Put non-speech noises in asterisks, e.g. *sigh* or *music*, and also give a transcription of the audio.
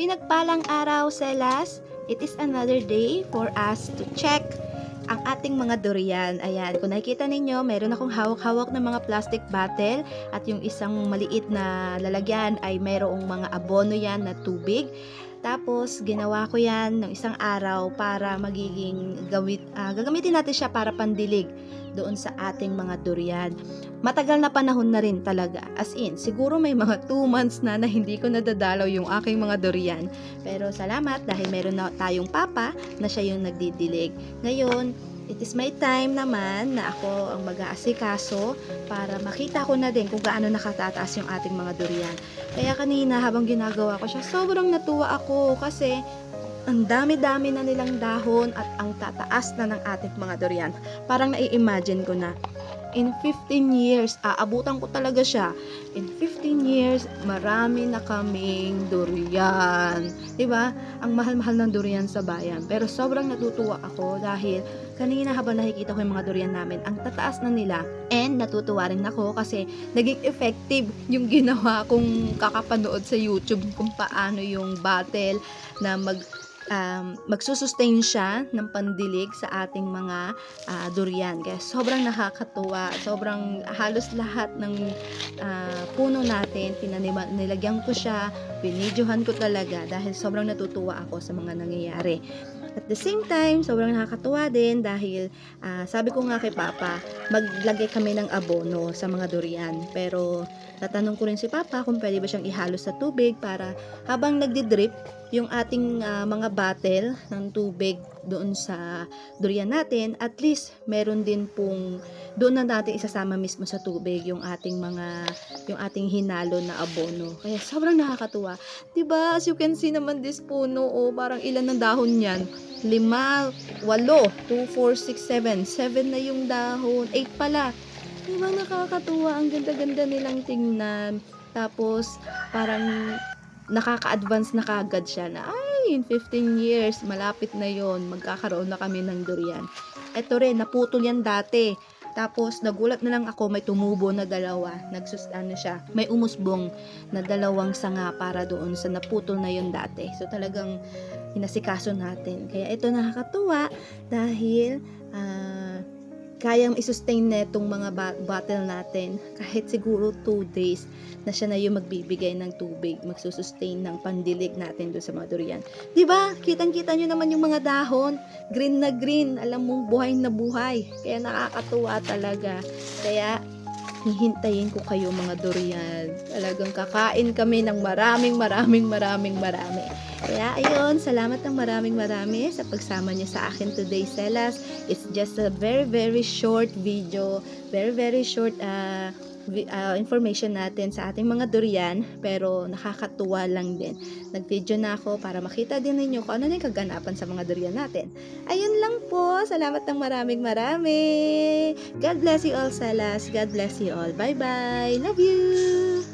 Pinagpalang araw, Selas. It is another day for us to check ang ating mga durian. Ayan, kung nakikita ninyo, meron akong hawak-hawak na mga plastic bottle at yung isang maliit na lalagyan ay mayroong mga abono yan na tubig. Tapos, ginawa ko yan ng isang araw para magiging gawit, ah, gagamitin natin siya para pandilig doon sa ating mga durian. Matagal na panahon na rin talaga. As in, siguro may mga *laughs* 2 months na na hindi ko nadadalaw yung aking mga durian. Pero salamat dahil meron na tayong papa na siya yung nagdidilig. Ngayon, it is my time naman na ako ang mag-aasikaso para makita ko na din kung gaano nakatataas yung ating mga durian. Kaya kanina habang ginagawa ko siya, sobrang natuwa ako kasi ang dami-dami na nilang dahon at ang tataas na ng ating mga durian. Parang nai-imagine ko na in 15 years, aabutan ko talaga siya. In 15 years, marami na kaming durian. ba? Ang mahal-mahal ng durian sa bayan. Pero sobrang natutuwa ako dahil kanina habang nakikita ko yung mga durian namin, ang tataas na nila. And natutuwa rin ako kasi naging effective yung ginawa kong kakapanood sa YouTube kung paano yung battle na mag um, magsusustain siya ng pandilig sa ating mga ah, durian. Kaya sobrang nakakatuwa, sobrang halos lahat ng ah, puno natin, nilagyan ko siya, binidyohan ko talaga dahil sobrang natutuwa ako sa mga nangyayari. At the same time, sobrang nakakatuwa din dahil ah, sabi ko nga kay Papa, maglagay kami ng abono sa mga durian. Pero tatanong ko rin si Papa kung pwede ba siyang ihalo sa tubig para habang nagdi-drip yung ating ah, mga bottle ng tubig doon sa durian natin, at least meron din pong doon na natin isasama mismo sa tubig yung ating mga yung ating hinalo na abono. Kaya sobrang nakakatuwa. 'Di ba? As you can see naman this puno, oh, parang ilan ng dahon niyan? Lima, walo, 2, 4, 6, 7. 7 na yung dahon. 8 pala. Di ba nakakatuwa? Ang ganda-ganda nilang tingnan. Tapos, parang nakaka-advance na kagad siya na, ay, in 15 years, malapit na yon magkakaroon na kami ng durian. Ito rin, naputol yan dati. Tapos, nagulat na lang ako, may tumubo na dalawa. Nagsus, ano siya, may umusbong na dalawang sanga para doon sa naputol na yon dati. So, talagang hinasikaso natin. Kaya ito nakakatuwa dahil ah, kayang isustain na itong mga bottle natin kahit siguro 2 days na siya na yung magbibigay ng tubig, magsusustain ng pandilig natin doon sa mga durian. ba? Kitang-kita nyo naman yung mga dahon, green na green, alam mong buhay na buhay. Kaya nakakatuwa talaga. Kaya hihintayin ko kayo mga durian. Talagang kakain kami ng maraming maraming maraming marami. Kaya ayun, salamat ng maraming marami sa pagsama niyo sa akin today, Selas. It's just a very very short video, very very short uh, uh, information natin sa ating mga durian, pero nakakatuwa lang din. Nag-video na ako para makita din ninyo kung ano na yung kaganapan sa mga durian natin. Ayun lang po, salamat ng maraming marami. God bless you all, Selas. God bless you all. Bye-bye. Love you!